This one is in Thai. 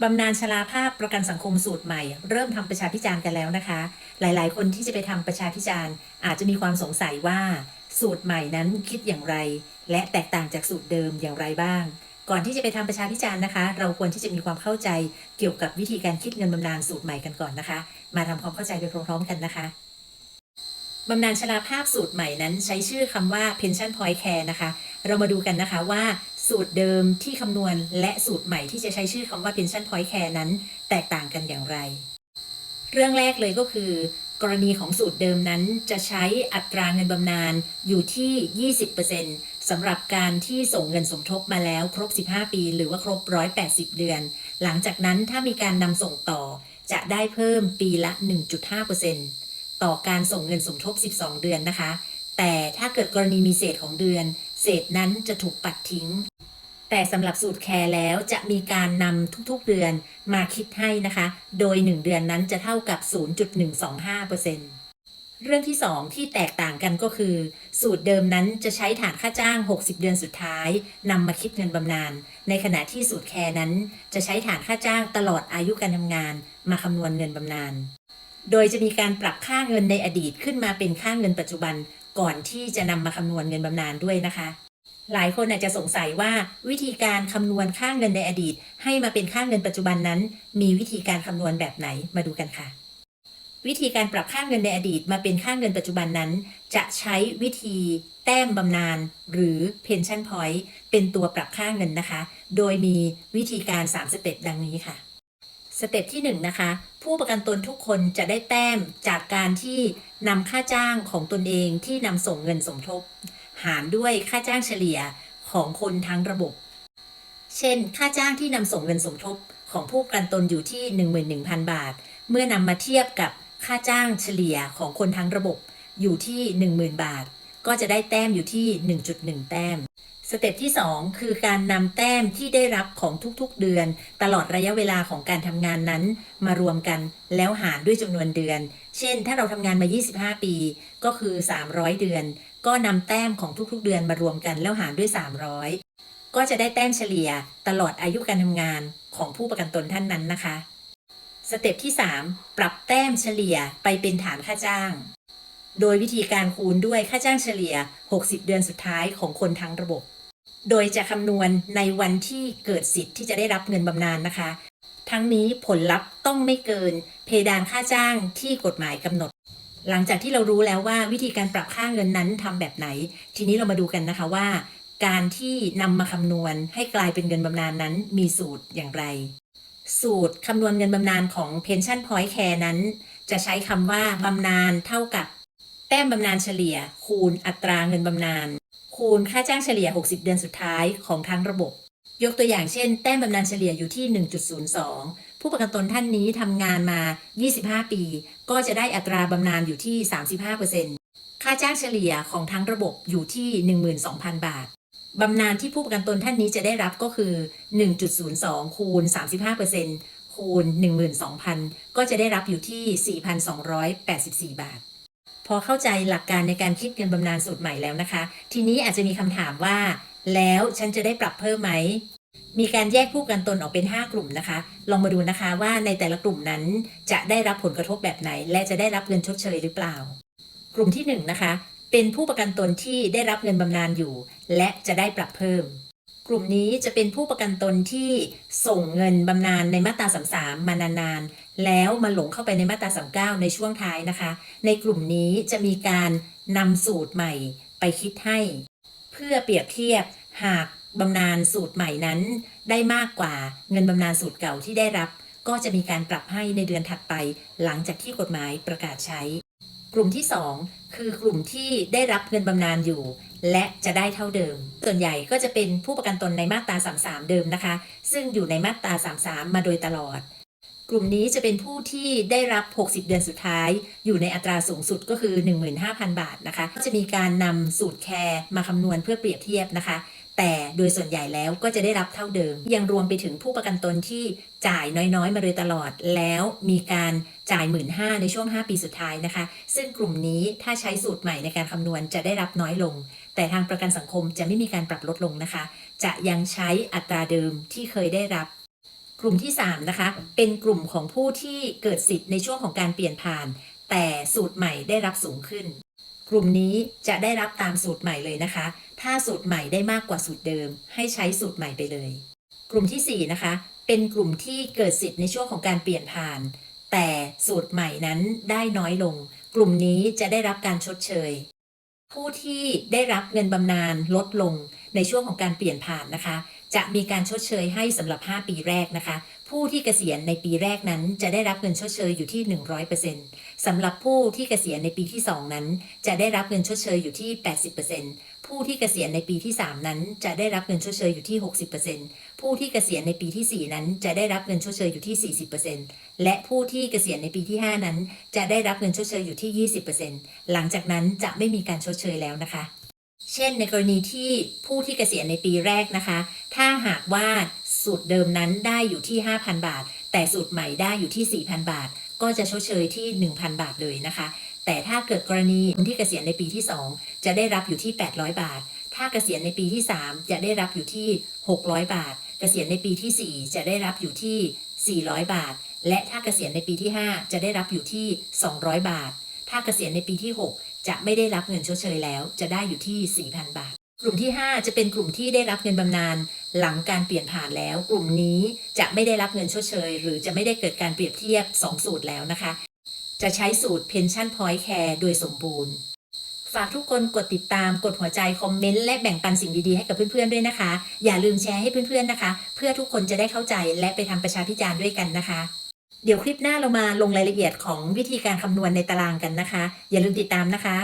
บำนาญชราภาพประกันสังคมสูตรใหม่ เริ่มทำประชาพิจารณ์กันแล้วนะคะ หลายๆ คนที่จะไปทำประชาพิจารณ์อาจจะมีความสงสัยว่าสูตรใหม่นั้นคิดอย่างไร และแตกต่างจากสูตรเดิมอย่างไรบ้าง ก่อนที่จะไปทำประชาพิจารณ์นะคะ เราควรที่จะมีความเข้าใจเกี่ยวกับวิธีการคิดเงินบำนาญสูตรใหม่กันก่อนนะคะ มาทำความเข้าใจไปพร้อมๆกันนะคะบำนาญชราภาพสูตรใหม่นั้นใช้ชื่อคำว่า pension point care นะคะ เรามาดูกันนะคะว่า สูตรเดิมที่คำนวณและสูตรใหม่ที่จะใช้ชื่อคำว่า pension point care นั้น แตกต่างกันอย่างไร เรื่องแรกเลยก็คือ กรณีของสูตรเดิมนั้นจะใช้อัตราเงินบำนาญอยู่ที่ 20%สำหรับการที่ส่งเงินสมทบมาแล้วครบ 15 ปี หรือว่าครบ 180 เดือน หลังจากนั้นถ้ามีการนำส่งต่อจะได้เพิ่มปีละ 1.5%ต่อการส่งเงินสมทบ 12 เดือนนะคะ แต่ถ้าเกิดกรณีมีเศษของเดือน เศษนั้นจะถูกปัดทิ้ง แต่สำหรับสูตรแคร์แล้วจะมีการนำทุกๆเดือนมาคิดให้นะคะ โดย 1 เดือนนั้นจะเท่ากับ 0.125%เรื่องที่ 2 ที่แตกต่างกันก็คือ สูตรเดิมนั้นจะใช้ฐานค่าจ้าง 60 เดือนสุดท้ายนำมาคิดเงินบำนาญในขณะที่สูตรแคร์นั้นจะใช้ฐานค่าจ้างตลอดอายุการทำงาน มาคำนวณเงินบำนาญโดยจะมีการปรับค่าเงินในอดีตขึ้นมาเป็นค่าเงินปัจจุบัน ก่อนที่จะนำมาคำนวณเงินบำนาญด้วยนะคะ หลายคนอาจจะสงสัยว่าวิธีการคำนวณค่าเงินในอดีต ให้มาเป็นค่าเงินปัจจุบันนั้น มีวิธีการคำนวณแบบไหนมาดูกันค่ะ วิธีการปรับค่าเงินในอดีตมาเป็นค่าเงินปัจจุบันนั้น จะใช้วิธีแต้มบำนาญหรือ pension point เป็นตัวปรับค่าเงินนะคะ โดยมีวิธีการ 3 สเต็ปดังนี้ค่ะ สเต็ปที่1นะคะ ผู้ประกันตนทุกคนจะได้แต้มจากการที่นำค่าจ้างของตนเองที่นำส่งเงินสมทบ หารด้วยค่าจ้างเฉลี่ยของคนทั้งระบบ เช่น ค่าจ้างที่นำส่งเงินสมทบของผู้ประกันตนอยู่ที่ 11,000 บาท เมื่อนำมาเทียบกับค่าจ้างเฉลี่ยของคนทั้งระบบอยู่ที่ 10,000 บาท ก็จะได้แต้มอยู่ที่ 1.1 แต้ม สเต็ปที่ 2 คือการนำแต้มที่ได้รับของทุกๆเดือน ตลอดระยะเวลาของการทำงานนั้น มารวมกันแล้วหารด้วยจำนวนเดือน เช่น ถ้าเราทำงานมา 25 ปี ก็คือ 300 เดือน ก็นำแต้มของทุกๆเดือนมารวมกันแล้วหารด้วย 300 ก็จะได้แต้มเฉลี่ยตลอดอายุการทำงานของผู้ประกันตนท่านนั้นนะคะ สเต็ปที่ 3 ปรับแต้มเฉลี่ยไปเป็นฐานค่าจ้าง โดยวิธีการคูณด้วยค่าจ้างเฉลี่ย 60 เดือนสุดท้ายของคนทั้งระบบ โดยจะคำนวณในวันที่เกิดสิทธิ์ที่จะได้รับเงินบำนาญนะคะ ทั้งนี้ผลลัพธ์ต้องไม่เกิน เพดานค่าจ้างที่กฎหมายกำหนด หลังจากที่เรารู้แล้วว่าวิธีการปรับค่าเงินนั้นทำแบบไหน ทีนี้เรามาดูกันนะคะว่า การที่นำมาคำนวณให้กลายเป็นเงินบำนาญนั้นมีสูตรอย่างไรสูตรคำนวณเงินบำนาญของ Pension Point Care นั้น จะใช้คำว่าบำนาญเท่ากับ แต้มบำนาญเฉลี่ย คูณอัตราเงินบำนาญคูณค่าจ้างเฉลี่ย 60 เดือนสุดท้ายของทั้งระบบ ยกตัวอย่างเช่น แต้มบำนาญเฉลี่ยอยู่ที่ 1.02 ผู้ประกันตนท่านนี้ทำงานมา 25 ปี ก็จะได้อัตราบำนาญอยู่ที่ 35%ค่าจ้างเฉลี่ยของทั้งระบบอยู่ที่ 12,000 บาทบำนาญที่ผู้ประกันตนท่านนี้จะได้รับก็คือ 1.02 คูณ 35%คูณ 12,000 ก็จะได้รับอยู่ที่ 4,284 บาท พอเข้าใจหลักการในการคิดเงินบำนาญสูตรใหม่แล้วนะคะ ทีนี้อาจจะมีคำถามว่า แล้วฉันจะได้ปรับเพิ่มไหม มีการแยกผู้ประกันตนออกเป็น 5 กลุ่มนะคะ ลองมาดูนะคะว่าในแต่ละกลุ่มนั้นจะได้รับผลกระทบแบบไหน และจะได้รับเงินชดเชยหรือเปล่า กลุ่มที่1นะคะเป็นผู้ประกันตนที่ได้รับเงินบำนาญอยู่ และจะได้ปรับเพิ่ม กลุ่มนี้จะเป็นผู้ประกันตนที่ส่งเงินบำนาญในมาตรา 33 มานานๆ แล้วมาหลงเข้าไปในมาตรา 39 ในช่วงท้ายนะคะ ในกลุ่มนี้จะมีการนำสูตรใหม่ไปคิดให้ เพื่อเปรียบเทียบหากบำนาญสูตรใหม่นั้น ได้มากกว่าเงินบำนาญสูตรเก่าที่ได้รับ ก็จะมีการปรับให้ในเดือนถัดไป หลังจากที่กฎหมายประกาศใช้ กลุ่มที่ 2 คือกลุ่มที่ได้รับเงินบำนาญอยู่ และจะได้เท่าเดิม ส่วนใหญ่ก็จะเป็นผู้ประกันตนในมาตรา 33 เดิมนะคะ ซึ่งอยู่ในมาตรา 33 มาโดยตลอด กลุ่มนี้จะเป็นผู้ที่ได้รับ 60 เดือนสุดท้าย อยู่ในอัตราสูงสุดก็คือ 15,000 บาทนะคะก็จะมีการนำสูตรแคร์มาคำนวณเพื่อเปรียบเทียบนะคะ แต่โดยส่วนใหญ่แล้วก็จะได้รับเท่าเดิม ยังรวมไปถึงผู้ประกันตนที่จ่ายน้อยๆ มาโดยตลอดแล้วมีการจ่าย 1 5ื่นในช่วง 5 ปีสุดท้ายนะคะ ซึ่งกลุ่มนี้ถ้าใช้สูตรใหม่ในการคำนวณจะได้รับน้อยลง แต่ทางประกันสังคมจะไม่มีการปรับลดลงนะคะ จะยังใช้อัตราเดิมที่เคยได้รับ กลุ่มที่ 3 นะคะ เป็นกลุ่มของผู้ที่เกิดสิทธิ์ในช่วงของการเปลี่ยนผ่าน แต่สูตรใหม่ได้รับสูงขึ้น กลุ่มนี้จะได้รับตามสูตรใหม่เลยนะคะ ถ้าสูตรใหม่ได้มากกว่าสูตรเดิม ให้ใช้สูตรใหม่ไปเลย กลุ่มทีสี่4 นะคะ เป็นกลุ่มที่เกิดสิทธิ์ในช่วงของการเปลี่ยนผ่าน แต่สูตรใหม่นั้นได้น้อยลง กลุ่มนี้จะได้รับการชดเชย ผู้ที่ได้รับเงินบำนาญลดลงในช่วงของการเปลี่ยนผ่านนะคะ จะมีการชดเชยให้สำหรับ 5 ปีแรกนะคะ ผู้ที่เกษียณในปีแรกนั้นจะได้รับเงินชดเชยอยู่ที่ 100%สำหรับผู้ที่เกษียณในปีที่ 2 นั้น จะได้รับเงินชดเชยอยู่ที่ 80%ผู้ที่เกษียณในปีที่ 3 นั้น จะได้รับเงินชดเชยอยู่ที่ 60%ผู้ที่เกษียณในปีที่ 4 นั้น จะได้รับเงินชดเชยอยู่ที่ 40%และผู้ที่เกษียณในปีที่ 5 นั้น จะได้รับเงินชดเชยอยู่ที่ 20%หลังจากนั้นจะไม่มีการชดเชยแล้วนะคะ เช่น ในกรณีที่ผู้ที่เกษียณในปีแรกนะคะ ถ้าหากว่า สูตรเดิมนั้นได้อยู่ที่ 5,000 บาท แต่สูตรใหม่ได้อยู่ที่ 4,000 บาท ก็จะชดเชยที่ 1,000 บาทเลยนะคะ แต่ถ้าเกิดกรณีคนที่เกษียณในปีที่ 2 จะได้รับอยู่ที่ 800 บาท ถ้าเกษียณในปีที่ 3 จะได้รับอยู่ที่ 600 บาท เกษียณในปีที่ 4 จะได้รับอยู่ที่ 400 บาท และถ้าเกษียณในปีที่ 5 จะได้รับอยู่ที่ 200 บาท ถ้าเกษียณในปีที่ 6 จะไม่ได้รับเงินชดเชยแล้ว จะได้อยู่ที่ 4,000 บาท กลุ่มที่ 5 จะเป็นกลุ่มที่ได้รับเงินบำนาญ หลังการเปลี่ยนผ่านแล้ว กลุ่มนี้จะไม่ได้รับเงินชดเชย หรือจะไม่ได้เกิดการเปรียบเทียบ 2 สูตรแล้วนะคะ จะใช้สูตร Pension Point Care โดยสมบูรณ์ ฝากทุกคนกดติดตามกดหัวใจ คอมเมนต์ และแบ่งปันสิ่งดีๆให้กับเพื่อนๆด้วยนะคะ อย่าลืมแชร์ให้เพื่อนๆนะคะ เพื่อทุกคนจะได้เข้าใจและไปทำประชาพิจารณ์ด้วยกันนะคะเดี๋ยวคลิปหน้าเรามาลงรายละเอียดของวิธีการคำนวณในตารางกันนะคะ อย่าลืมติดตามนะคะ